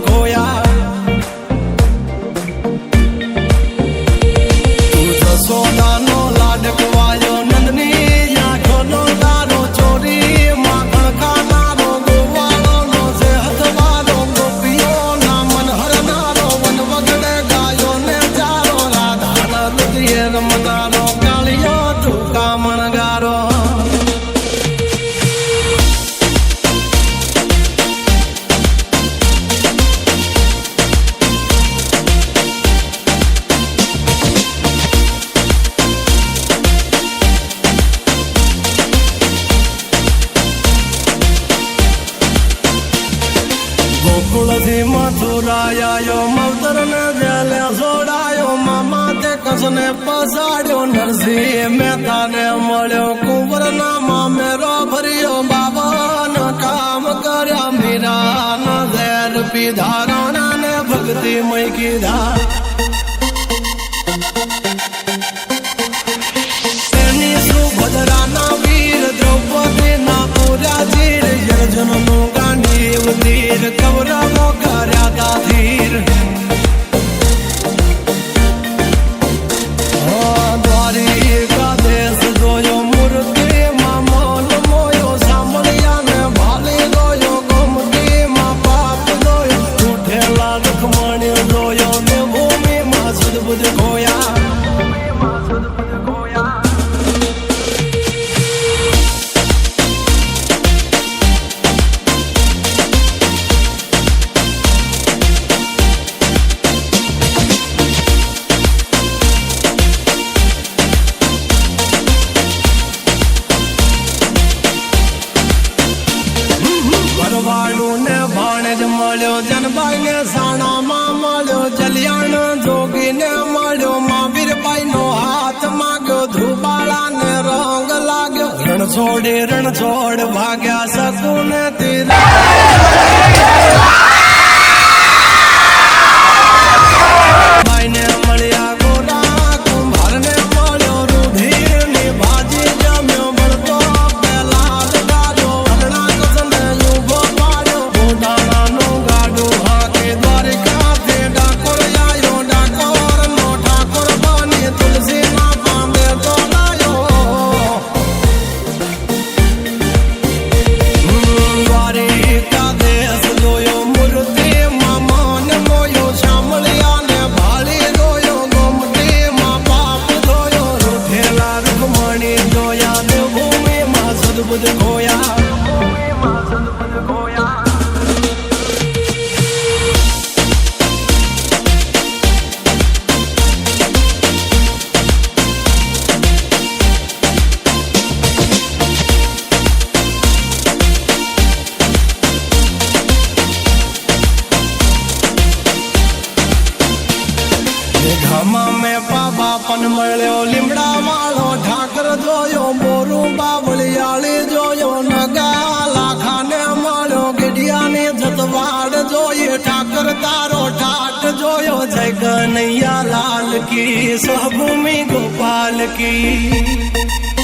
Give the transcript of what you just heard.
ખોયા તું લાડકવાયો નંદની આંખોનો તારો ચોરી માખણ ખાનારો ગોવાળોનો હરનારો વન વગડે ગાયો ને ચારો રાધાના રમનારો ગોકુળથી મથુરાયો મવતર ને જેલે છોડાયો મામા તે કસને પસાડ્યો, નરસિંહ મહેતા ને મળ્યો કુંવર ના મામેરો ભર્યો બાબા કામ કર્યા મીરા ના ઝેર પીધા રાણા ને ભક્તિ મય કીધા. budu ભરવાડું ને ભાણેજ મળ્યો. જનભાઈ ને સાણામાં મળ્યો. જલિયાણ જોગી ને મળ્યો. મહાવીરભાઈ નો હાથ માગ્યો. ધ્રુબાળા ને રંગ લાગ્યો. રણ રણછોડ રણ છોડ ભાગ્યા સકુ ને તીર પાપા મળ્યો લીમડા માળો ઠાકર જોયો, મોરું બાવળિયાળી જોયો નગા લાખાને મળ્યો ગઢિયાને જતવાડ જોઈએ, ઠાકર તારો ઠાટ જોયો, જય કનૈયા લાલ કી સહભૂમિ ગોપાલ કી.